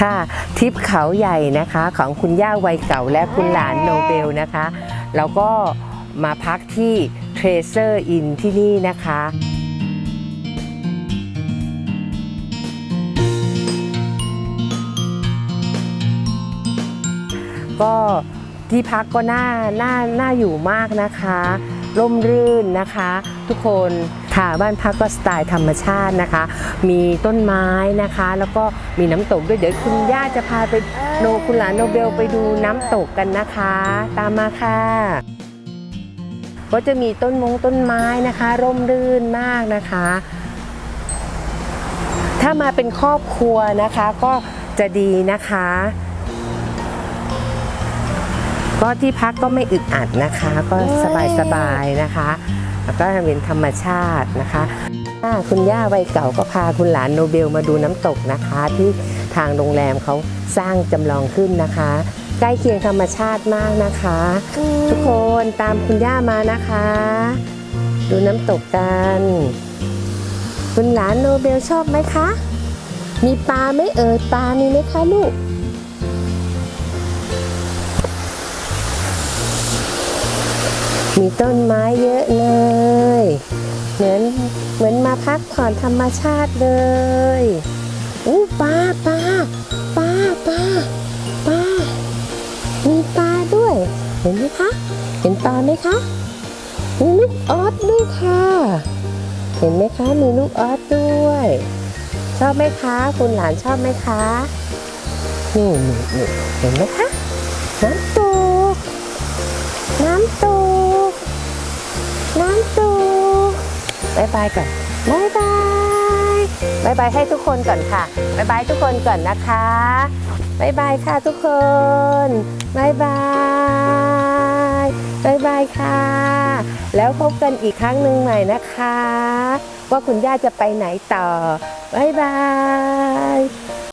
ค่ะทิปเขาใหญ่นะคะของคุณย่าวัยเก่าและคุณหลานโนเบลนะคะ แล้วก็มาพักที่ Tracer Inn ที่นี่นะคะก็ที่พักก็น่าน่าน่าอยู่มากนะคะ ร่มรื่นนะคะ ทุกคนค่ะบ้านพักก็สไตล์ธรรมชาตินะคะ มีต้นไม้นะคะ แล้วก็มีน้ำตกด้วยเดี๋ยวคุณย่าจะพาไปโนคุณหลานโนเบลไปดูน้ำตกกันนะคะ ตามมาค่ะ ก็จะมีต้นมงต้นไม้นะคะ ร่มรื่นมากนะคะ ถ้ามาเป็นครอบครัวนะคะก็จะดีนะคะ ก็ที่พักก็ไม่อึดอัดนะคะ ก็สบายๆนะคะ แล้วก็เป็นธรรมชาตินะคะอ่าคุณย่าวัยเก่าก็พาคุณหลานโนเบลมาดูน้ำตกนะคะ ที่ทางโรงแรมเขาสร้างจำลองขึ้นนะคะ ใกล้เคียงธรรมชาติมากนะคะ ทุกคนตามคุณย่ามานะคะ ดูน้ำตกกัน คุณหลานโนเบลชอบไหมคะ มีปลาไม่เอ่ยปลามีไหมคะลูก มีต้นไม้เยอะเลย เหมือนเหมือนมาพักผ่อนธรรมชาติเลยอู้ปลาปลาปลาปลาปลามีปลาด้วย เห็นไหมคะ เห็นปลาไหมคะมีลูกออสด้วยค่ะ เห็นไหมคะ มีลูกออสด้วย ชอบไหมคะ คุณหลานชอบไหมคะนี่นี่เห็นไหมคะน้ำตกายบายก่อนบายบายบายบายให้ทุกคนก่อนค่ะบายบายทุกคนก่อนนะคะบายบายค่ะทุกคนบายบายบายบายค่ะ แล้วพบกันอีกครั้งหนึ่งใหม่นะคะ ว่าคุณย่าจะไปไหนต่อบายบาย